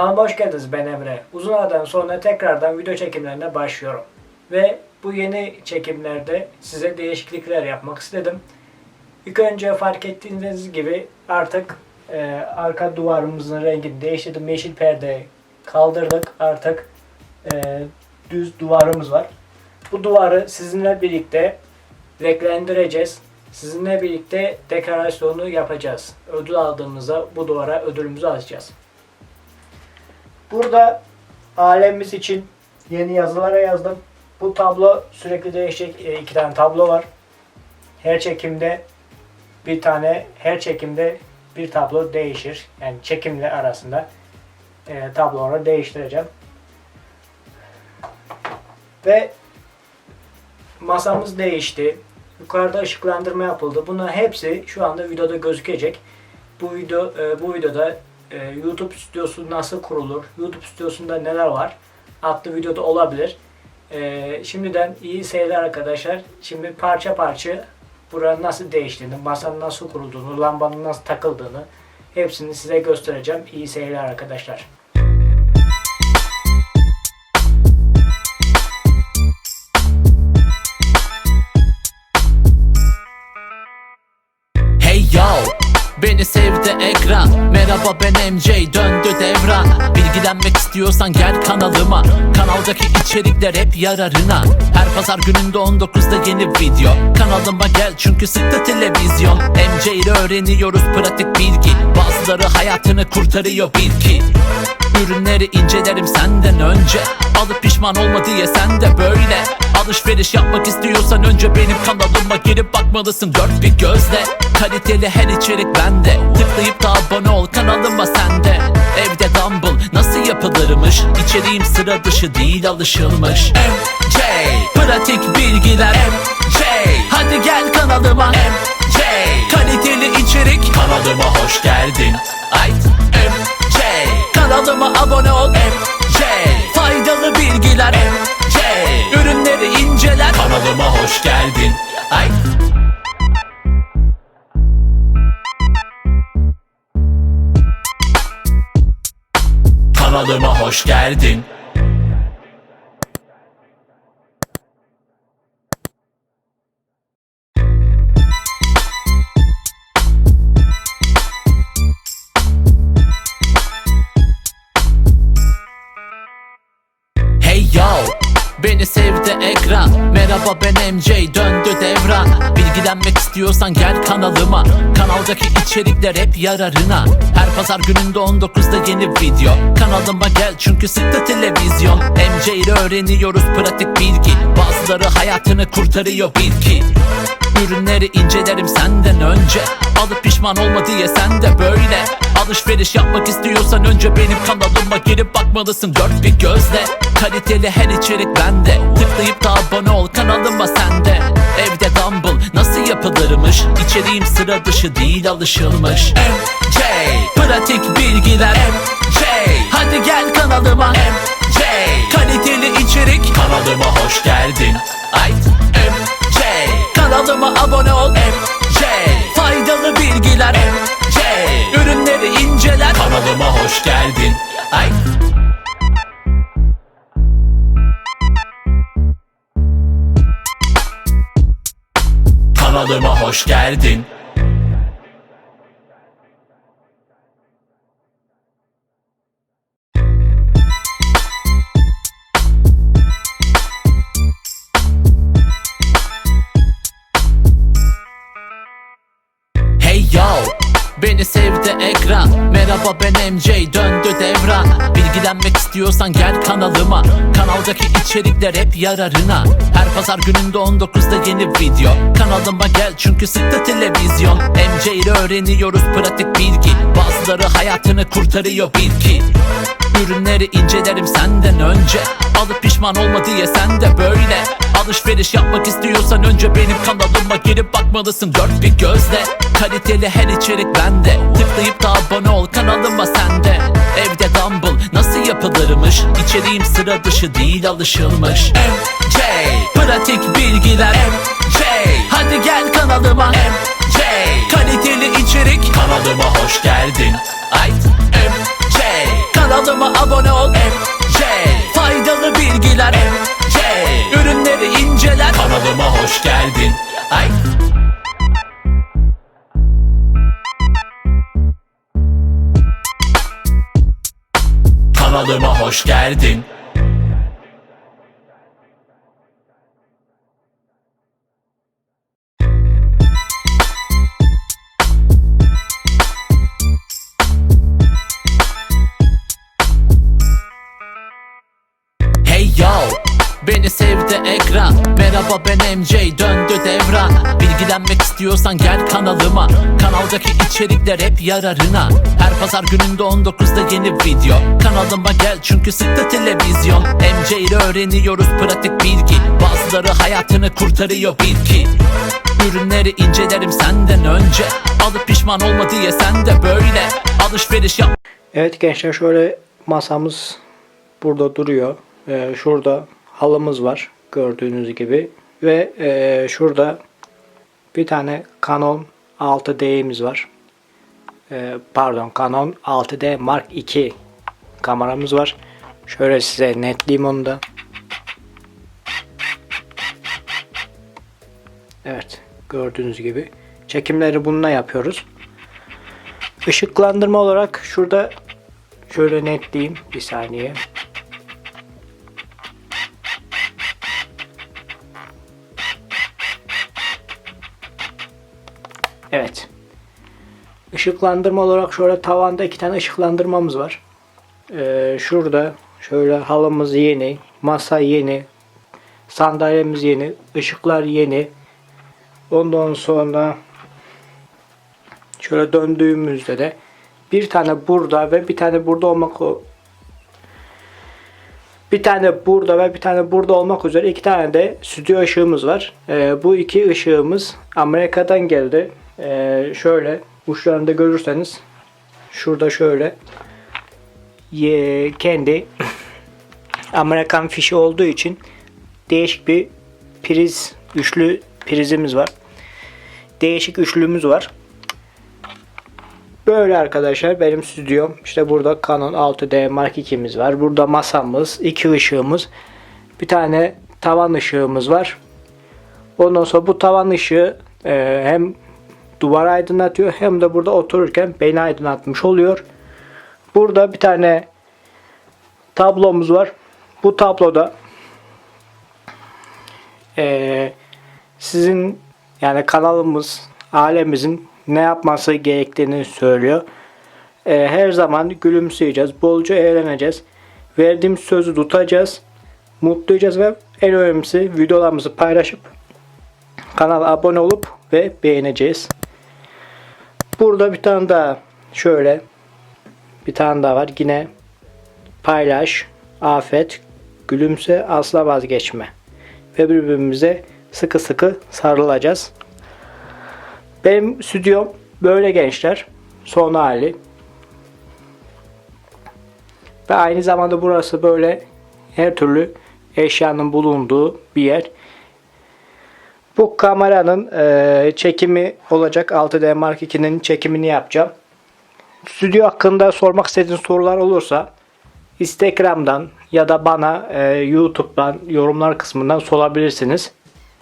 Kanalıma hoş geldiniz ben Emre. Uzun aradan sonra tekrardan video çekimlerine başlıyorum. Ve bu yeni çekimlerde size değişiklikler yapmak istedim. İlk önce fark ettiğiniz gibi artık e, arka duvarımızın rengini değiştirdim. Yeşil perde kaldırdık. Artık e, düz duvarımız var. Bu duvarı sizinle birlikte renklendireceğiz. Sizinle birlikte dekorasyonu yapacağız. Ödül aldığımızda bu duvara ödülümüzü alacağız. Burada alemimiz için yeni yazılara yazdım. Bu tablo sürekli değişecek. E, iki tane tablo var. Her çekimde bir tane, her çekimde bir tablo değişir. Yani çekimle arasında e, tabloları değiştireceğim. Ve masamız değişti. Yukarıda ışıklandırma yapıldı. Bunların hepsi şu anda videoda gözükecek. Bu video e, bu videoda e, YouTube stüdyosu nasıl kurulur? YouTube stüdyosunda neler var? Adlı videoda olabilir. E, şimdiden iyi seyirler arkadaşlar. Şimdi parça parça buranın nasıl değiştiğini, masanın nasıl kurulduğunu, lambanın nasıl takıldığını hepsini size göstereceğim. İyi seyirler arkadaşlar. Beni sevdi ekran. Merhaba ben MJ döndü devran. Bilgilenmek istiyorsan gel kanalıma. Kanaldaki içerikler hep yararına. Her pazar gününde 19'da yeni video. Kanalıma gel çünkü sıktı televizyon. MJ ile öğreniyoruz pratik bilgi Bazıları hayatını kurtarıyor bil ki Ürünleri incelerim senden önce. Alıp pişman olma diye sen de böyle. Alışveriş yapmak istiyorsan önce benim kanalıma girip bakmalısın. Dört bir gözle. Kaliteli her içerik bende. Tıklayıp da abone ol kanalıma sende Evde dumbbell nasıl yapılırmış? İçeriğim sıra dışı değil alışılmış. MJ Pratik bilgiler. MJ Hadi gel kanalıma. MJ içerik. Kanalıma hoş geldin. Ay MJ Kanalıma abone ol MJ Faydalı bilgiler MJ Ürünleri inceler Kanalıma hoş geldin. Ay. Kanalıma hoş geldin Beni sevdi ekran. Merhaba ben MJ döndü devran. Bilgilenmek istiyorsan gel kanalıma. Kanaldaki içerikler hep yararına. Her pazar gününde 19'da yeni video. Kanalıma gel çünkü sıktı televizyon. MJ ile öğreniyoruz pratik bilgi. Bazıları hayatını kurtarıyor bil ki Ürünleri incelerim senden önce. Alıp pişman olma diye sen de böyle. Alışveriş yapmak istiyorsan önce benim kanalıma girip bakmalısın dört bir gözle. Kaliteli her içerik bende. Tıklayıp da abone ol kanalıma sende Evde dumbbell nasıl yapılırmış? İçeriğim sıra dışı değil alışılmış. MJ Pratik bilgiler. MJ Hadi gel kanalıma. MJ Kaliteli içerik. Kanalıma hoş geldin. Ay MJ Kanalıma abone ol MJ Faydalı bilgiler MJ Ürünleri inceler Kanalıma hoş geldin. Ay. Kanalıma hoş geldin Sevdi ekran. Merhaba ben MJ döndü devran. Bilgilenmek istiyorsan gel kanalıma. Kanaldaki içerikler hep yararına. Her pazar gününde 19'da yeni video. Kanalıma gel çünkü sıktı televizyon. MJ ile öğreniyoruz pratik bilgi. Bazıları hayatını kurtarıyor bil ki Ürünleri incelerim senden önce. Alıp pişman olma diye sen de böyle. Alışveriş yapmak istiyorsan önce benim kanalıma girip bakmalısın. Dört bir gözle. Kaliteli her içerik bende Tıklayıp da abone ol kanalıma sende Evde dumbbell nasıl yapılırmış? İçeriğim sıra dışı değil alışılmış. MJ Pratik bilgiler. MJ Hadi gel kanalıma. MJ Kaliteli içerik. Kanalıma hoş geldin. Ay MJ Kanalıma abone ol. MC hoş geldin istiyorsan gel kanalıma. Kanaldaki içerikler hep yararına. Her pazar gününde 19'da yeni video. Kanalıma gel çünkü sıkta televizyon. MC ile öğreniyoruz pratik bilgi. Bazıları hayatını kurtarıyor bil ki Ürünleri incelerim senden önce. Alıp pişman olma diye sen de böyle. Alışveriş yap Evet gençler şöyle masamız burada duruyor. Ee, şurada halımız var gördüğünüz gibi. Ve e, şurada bir tane Canon 6D'miz var. Ee, pardon Canon 6D Mark II kameramız var. Şöyle size netleyeyim onu da. Evet gördüğünüz gibi. Çekimleri bununla yapıyoruz. Işıklandırma olarak şurada şöyle netleyeyim bir saniye. Evet. Işıklandırma olarak şöyle tavanda iki tane ışıklandırmamız var. Ee, şurada şöyle halımız yeni, masa yeni, sandalyemiz yeni, ışıklar yeni. Ondan sonra Şöyle döndüğümüzde de bir tane burada ve bir tane burada olmak bir tane burada ve bir tane burada olmak üzere iki tane de stüdyo ışığımız var. Ee, bu iki ışığımız Amerika'dan geldi. Ee, şöyle uçlarında görürseniz şurada şöyle kendi Amerikan fişi olduğu için değişik bir priz, üçlü prizimiz var. Değişik üçlümüz var. Böyle arkadaşlar benim stüdyom. İşte burada Canon 6D Mark II'miz var. Burada masamız, iki ışığımız, bir tane tavan ışığımız var. Ondan sonra bu tavan ışığı e, hem duvar aydınlatıyor hem de burada otururken beni aydınlatmış oluyor. Burada bir tane tablomuz var. Bu tabloda e, sizin yani kanalımız, ailemizin ne yapması gerektiğini söylüyor. Ee, her zaman gülümseyeceğiz, bolca eğleneceğiz. Verdiğim sözü tutacağız, mutluyacağız ve en önemlisi videolarımızı paylaşıp kanala abone olup ve beğeneceğiz. Burada bir tane daha şöyle bir tane daha var. Yine paylaş, afet, gülümse, asla vazgeçme. Ve birbirimize sıkı sıkı sarılacağız. Benim stüdyom böyle gençler. Son hali. Ve aynı zamanda burası böyle her türlü eşyanın bulunduğu bir yer. Bu kameranın eee, çekimi olacak. 6D Mark II'nin çekimini yapacağım. Stüdyo hakkında sormak istediğiniz sorular olursa Instagram'dan ya da bana eee, YouTube'dan yorumlar kısmından sorabilirsiniz.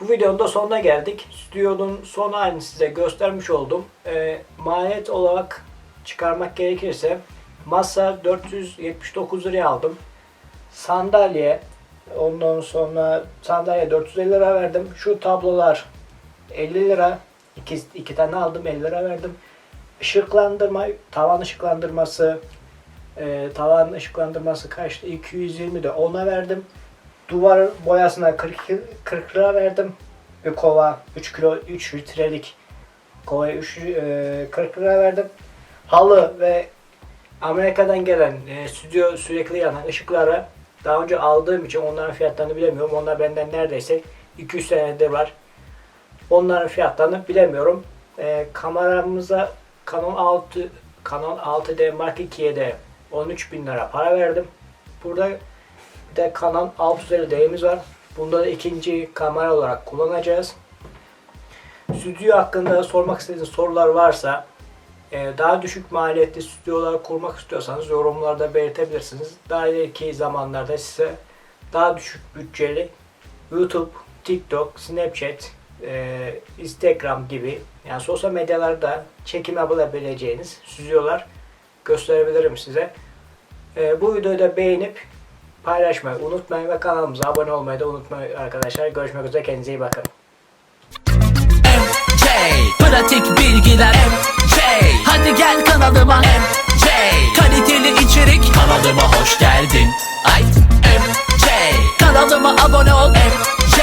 Bu videonun da sonuna geldik. Stüdyonun son halini size göstermiş oldum. Ee, maliyet olarak çıkarmak gerekirse masa 479 liraya aldım. Sandalye ondan sonra sandalye 450 lira verdim. Şu tablolar 50 lira. İki, iki tane aldım 50 lira verdim. Işıklandırma, tavan ışıklandırması e, tavan ışıklandırması kaçtı? 220 de ona verdim. Duvar boyasına 40, 40 lira verdim. Bir kova 3 kilo 3 litrelik kovaya 3, e, 40 lira verdim. Halı ve Amerika'dan gelen e, stüdyo sürekli yanan ışıklara daha önce aldığım için onların fiyatlarını bilemiyorum. Onlar benden neredeyse 200 senedir var. Onların fiyatlarını bilemiyorum. E, kameramıza Canon 6 Canon 6D Mark II'ye de 13 bin lira para verdim. Burada bir de Canon 650D'miz var. Bunda da ikinci kamera olarak kullanacağız. Stüdyo hakkında sormak istediğiniz sorular varsa daha düşük maliyetli stüdyolar kurmak istiyorsanız yorumlarda belirtebilirsiniz. Daha ileriki zamanlarda size daha düşük bütçeli YouTube, TikTok, Snapchat, e, Instagram gibi yani sosyal medyalarda çekim yapabileceğiniz stüdyolar gösterebilirim size. E, bu videoyu da beğenip paylaşmayı unutmayın ve kanalımıza abone olmayı da unutmayın arkadaşlar. Görüşmek üzere kendinize iyi bakın. Pratik bilgiler Hadi gel kanalıma MJ Kaliteli içerik. Kanalıma hoş geldin. Ay MJ Kanalıma abone ol MJ